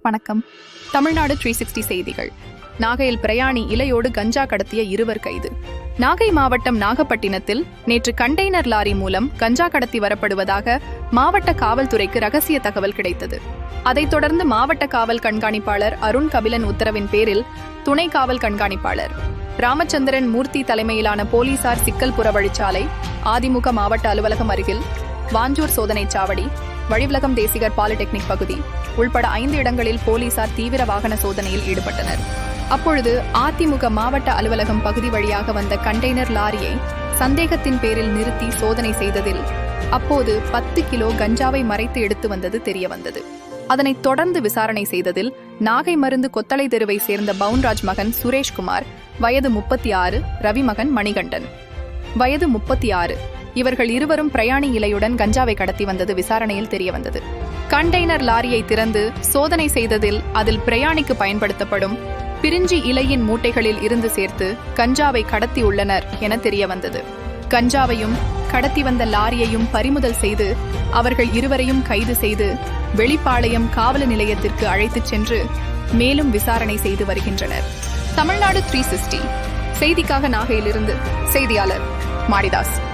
வணக்கம். Tamil Nadu three sixty செய்திகள். நாகையில் பிரயாணி இலையோடு கஞ்சா கடத்திய இருவர் கைது. நாகை மாவட்டம் நாகப்பட்டினத்தில் நேற்று கண்டெய்னர் லாரி மூலம் கஞ்சா கடத்தி வரப்படுவதாக மாவட்ட காவல்துறைக்கு ரகசிய தகவல் கிடைத்தது. அதைத் தொடர்ந்து மாவட்ட காவல் கண்காணிப்பாளர் அருண் கபிலன் உத்தரவின் பேரில் துணை காவல் கண்காணிப்பாளர் ராமச்சந்திரன் மூர்த்தி தலைமையிலான போலீசார் சிக்கல் புறவழிச்சாலை அதிமுக மாவட்ட அலுவலகம் அருகில் வாஞ்சூர் சோதனை சாவடி வழிவிலகம் தேசிகர் பாலிடெக்னிக் பகுதி உள்பட ஐந்து இடங்களில் போலீசார் தீவிர வாகன சோதனையில் ஈடுபட்டனர். அப்பொழுது அதிமுக மாவட்ட அலுவலகம் பகுதி வழியாக வந்த கண்டெய்னர் லாரியை சந்தேகத்தின் பேரில் நிறுத்தி சோதனை செய்ததில் அப்போது பத்து கிலோ கஞ்சாவை மறைத்து எடுத்து வந்தது தெரியவந்தது. அதனைத் தொடர்ந்து விசாரணை செய்ததில் நாகை மருந்து கொத்தளை தெருவை சேர்ந்த பவுன்ராஜ் மகன் சுரேஷ்குமார் வயது முப்பத்தி ஆறு ரவிமகன் மணிகண்டன். வயது முப்பத்தி ஆறு இவர்கள் இருவரும் பிரயாணி இலையுடன் கஞ்சாவை கடத்தி வந்தது விசாரணையில் தெரியவந்தது. கண்டெய்னர் லாரியை திறந்து சோதனை செய்ததில் அதில் பிரயாணிக்கு பயன்படுத்தப்படும் பிரிஞ்சி இலையின் மூட்டைகளில் இருந்து சேர்த்து கஞ்சாவை கடத்தி உள்ளனர் என தெரியவந்தது. கஞ்சாவையும் கடத்தி வந்த லாரியையும் பறிமுதல் செய்து அவர்கள் இருவரையும் கைது செய்து வெளிப்பாளையம் காவல் நிலையத்திற்கு அழைத்துச் சென்று மேலும் விசாரணை செய்து வருகின்றனர். தமிழ்நாடு த்ரீ சிக்ஸ்டி செய்திக்காக நாகையிலிருந்து செய்தியாளர் மாரிதாஸ்.